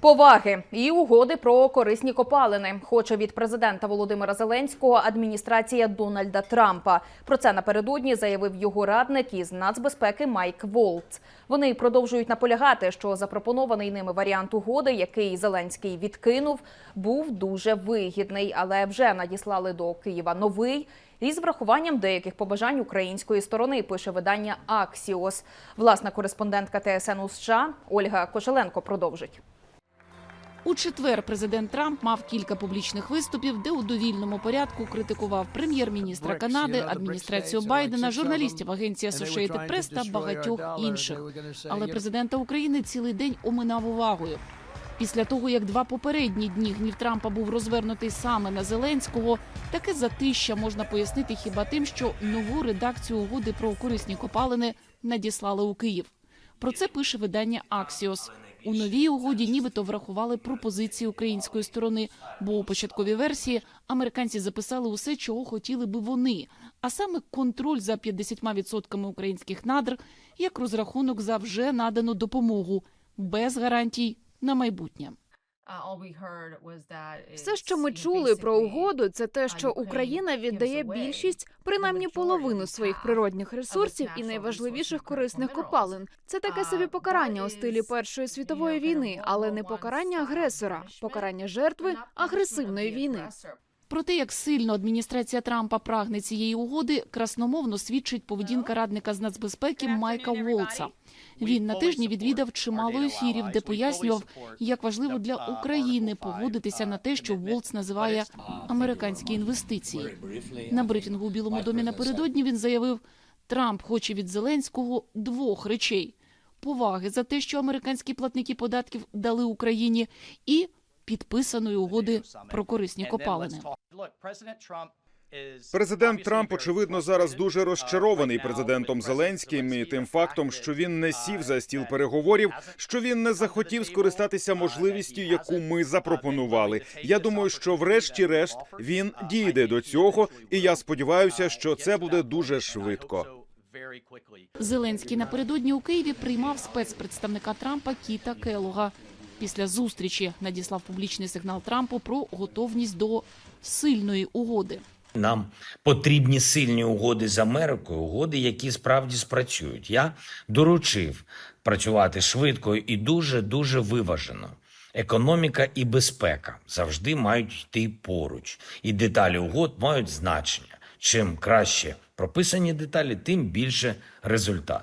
Поваги і угоди про корисні копалини хоче від президента Володимира Зеленського адміністрація Дональда Трампа. Про це напередодні заявив його радник із нацбезпеки Майк Волц. Вони продовжують наполягати, що запропонований ними варіант угоди, який Зеленський відкинув, був дуже вигідний, але вже надіслали до Києва новий. Із врахуванням деяких побажань української сторони пише видання Аксіос. Власна кореспондентка ТСН у США Ольга Кошеленко продовжить. У четвер президент Трамп мав кілька публічних виступів, де у довільному порядку критикував прем'єр-міністра Канади, адміністрацію Байдена, журналістів агенції Associated Press та багатьох інших. Але президента України цілий день оминав увагою. Після того, як два попередні дні гнів Трампа був розвернутий саме на Зеленського, таке затища можна пояснити хіба тим, що нову редакцію угоди про корисні копалини надіслали у Київ. Про це пише видання Аксіос. У новій угоді нібито врахували пропозиції української сторони, бо у початковій версії американці записали усе, чого хотіли би вони, а саме контроль за 50% українських надр як розрахунок за вже надану допомогу без гарантій на майбутнє. Все, що ми чули про угоду, це те, що Україна віддає більшість, принаймні половину своїх природних ресурсів і найважливіших корисних копалин. Це таке собі покарання у стилі Першої світової війни, але не покарання агресора, покарання жертви агресивної війни. Про те, як сильно адміністрація Трампа прагне цієї угоди, красномовно свідчить поведінка радника з нацбезпеки Майка Волца. Він на тижні відвідав чимало ефірів, де пояснював, як важливо для України погодитися на те, що Волц називає американські інвестиції. На брифінгу у Білому домі напередодні він заявив, Трамп хоче від Зеленського двох речей: поваги за те, що американські платники податків дали Україні, і підписаної угоди про корисні копалини. Президент Трамп, очевидно, зараз дуже розчарований президентом Зеленським і тим фактом, що він не сів за стіл переговорів, що він не захотів скористатися можливістю, яку ми запропонували. Я думаю, що врешті-решт він дійде до цього, і я сподіваюся, що це буде дуже швидко. Зеленський напередодні у Києві приймав спецпредставника Трампа Кіта Келога. Після зустрічі надіслав публічний сигнал Трампу про готовність до сильної угоди. Нам потрібні сильні угоди з Америкою, угоди, які справді спрацюють. Я доручив працювати швидко і дуже дуже виважено. Економіка і безпека завжди мають йти поруч, і деталі угод мають значення. Чим краще прописані деталі, тим більше результат.